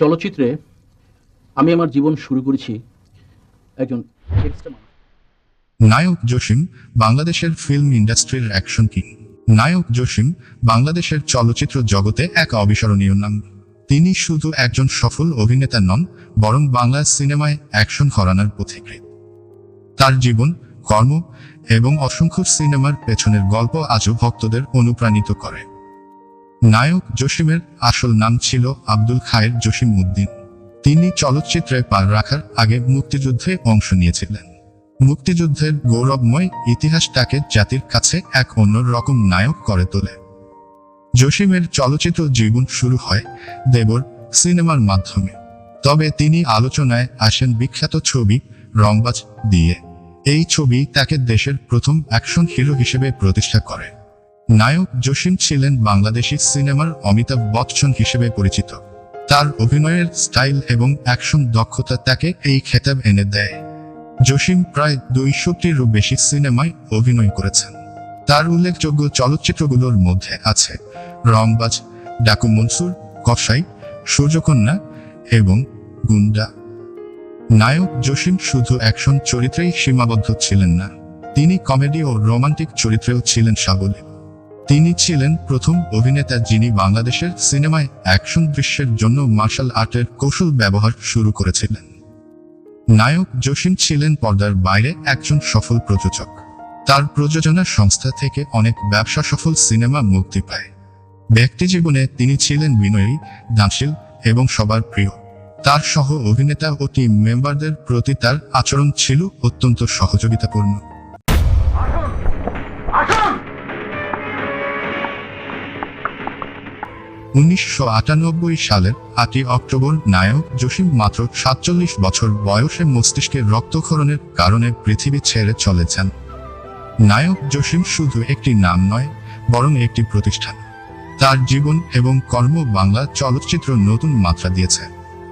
চলচ্চিত্রে আমি আমার জীবন শুরু করেছি একজন নায়ক জসিম, বাংলাদেশের ফিল্ম ইন্ডাস্ট্রির অ্যাকশন কিং নায়ক জসিম, বাংলাদেশের চলচ্চিত্র জগতে এক অবিস্মরণীয় নাম। তিনি শুধু একজন সফল অভিনেতা নন, বরং বাংলা সিনেমায় অ্যাকশন ঘরানার পথিকৃৎ। তার জীবন, কর্ম এবং অসংখ্য সিনেমার পেছনের গল্প আজও ভক্তদের অনুপ্রাণিত করে। নায়ক জসিমের আসল নাম ছিল আব্দুল খায়ের জসিম উদ্দিন। তিনি চলচ্চিত্রে পা রাখার আগে মুক্তিযুদ্ধে অংশ নিয়েছিলেন। মুক্তিযুদ্ধের গৌরবময় ইতিহাস তাকে জাতির কাছে এক অন্য রকম নায়ক করে তোলে। জসিমের চলচ্চিত্র জীবন শুরু হয় দেবর সিনেমার মাধ্যমে। তবে তিনি আলোচনায় আসেন বিখ্যাত ছবি রংবাজ দিয়ে। এই ছবি তাকে দেশের প্রথম অ্যাকশন হিরো হিসেবে প্রতিষ্ঠা করে। নায়ক জসিম ছিলেন বাংলাদেশি সিনেমার অমিতাভ বচ্চন হিসেবে পরিচিত। তার অভিনয়ের স্টাইল এবং অ্যাকশন দক্ষতা তাকে এই খেতাব এনে দেয়। জসিম প্রায় দুইশোটিরও বেশি সিনেমায় অভিনয় করেছেন। তার উল্লেখযোগ্য চলচ্চিত্রগুলোর মধ্যে আছে রংবাজ, ডাকু মনসুর, কসাই, সূর্যকন্যা এবং গুন্ডা। নায়ক জসিম শুধু অ্যাকশন চরিত্রেই সীমাবদ্ধ ছিলেন না, তিনি কমেডি ও রোমান্টিক চরিত্রেও ছিলেন সাবলীল। তিনি ছিলেন প্রথম অভিনেতা যিনি বাংলাদেশের সিনেমায় অ্যাকশন দৃশ্যের জন্য মার্শাল আর্টের কৌশল ব্যবহার শুরু করেছিলেন। নায়ক জসিম ছিলেন পর্দার বাইরে একজন সফল প্রযোজক। তার প্রযোজনা সংস্থা থেকে অনেক ব্যবসা সফল সিনেমা মুক্তি পায়। ব্যক্তিজীবনে তিনি ছিলেন বিনয়ী, দানশীল এবং সবার প্রিয়। তার সহ অভিনেতা ও টিম মেম্বারদের প্রতি তার আচরণ ছিল অত্যন্ত সহযোগিতাপূর্ণ। উনিশশো আটানব্বই সালের আটই অক্টোবর নায়ক জসিম মাত্র সাতচল্লিশ বছর বয়সে মস্তিষ্কের রক্তক্ষরণের কারণে পৃথিবী ছেড়ে চলেছেন। নায়ক জসিম শুধু একটি নাম নয়, বরং একটি প্রতিষ্ঠান। তার জীবন এবং কর্ম বাংলা চলচ্চিত্র নতুন মাত্রা দিয়েছে।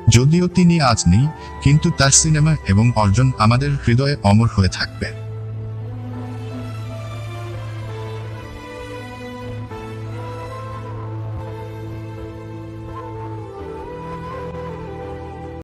যদিও তিনি আজ নেই, কিন্তু তার সিনেমা এবং অর্জন আমাদের হৃদয়ে অমর হয়ে থাকবে।